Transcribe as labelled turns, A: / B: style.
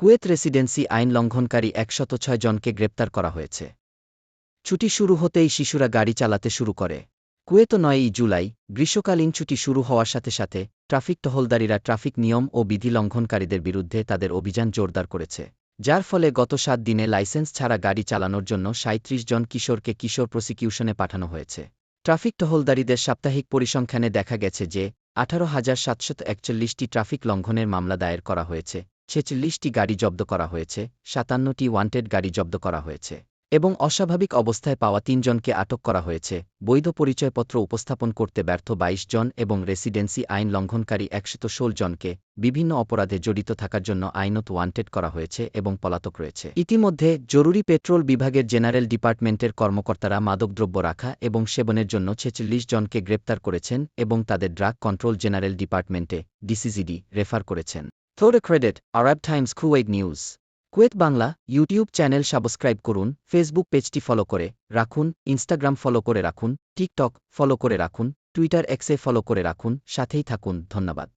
A: Kuwait residency আইন লঙ্ঘনকারী একশত ছয় জনকে গ্রেপ্তার করা হয়েছে। ছুটি শুরু হতেই শিশুরা গাড়ি চালাতে শুরু করে। কুয়েত নয়ই জুলাই, গ্রীষ্মকালীন ছুটি শুরু হওয়ার সাথে সাথে ট্রাফিক টহলদারীরা ট্রাফিক নিয়ম ও বিধি লঙ্ঘনকারীদের বিরুদ্ধে তাদের অভিযান জোরদার করেছে। যার ফলে গত সাত দিনে লাইসেন্স ছাড়া গাড়ি চালানোর জন্য সাঁত্রিশ জন কিশোরকে কিশোর প্রসিকিউশনে পাঠানো হয়েছে। ট্রাফিক টহলদারীদের সাপ্তাহিক পরিসংখ্যানে দেখা গেছে যে, আঠারো হাজার সাতশত একচল্লিশটি ট্রাফিক লঙ্ঘনের মামলা দায়ের করা হয়েছে। ছেচল্লিশটি গাড়ি জব্দ করা হয়েছে, সাতান্নটি ওয়ান্টেড গাড়ি জব্দ করা হয়েছে এবং অস্বাভাবিক অবস্থায় পাওয়া তিনজনকে আটক করা হয়েছে। বৈধ পরিচয়পত্র উপস্থাপন করতে ব্যর্থ ২২ জন এবং রেসিডেন্সি আইন লঙ্ঘনকারী একশত ষোল জনকে বিভিন্ন অপরাধে জড়িত থাকার জন্য আইনত ওয়ান্টেড করা হয়েছে এবং পলাতক রয়েছে। ইতিমধ্যে জরুরি পেট্রোল বিভাগের জেনারেল ডিপার্টমেন্টের কর্মকর্তারা মাদকদ্রব্য রাখা এবং সেবনের জন্য ছেচল্লিশ জনকে গ্রেপ্তার করেছেন এবং তাদের ড্রাগ কন্ট্রোল জেনারেল ডিপার্টমেন্টে ডিসিজিডি রেফার করেছেন। থোড়ে credit Arab Times Kuwait news Kuwait Bangla YouTube channel subscribe করুন ফেসবুক পেজটি ফলো করে রাখুন ইনস্টাগ্রাম ফলো করে রাখুন টিকটক ফলো করে রাখুন টুইটার এক্সে ফলো করে রাখুন, সাথেই থাকুন, ধন্যবাদ।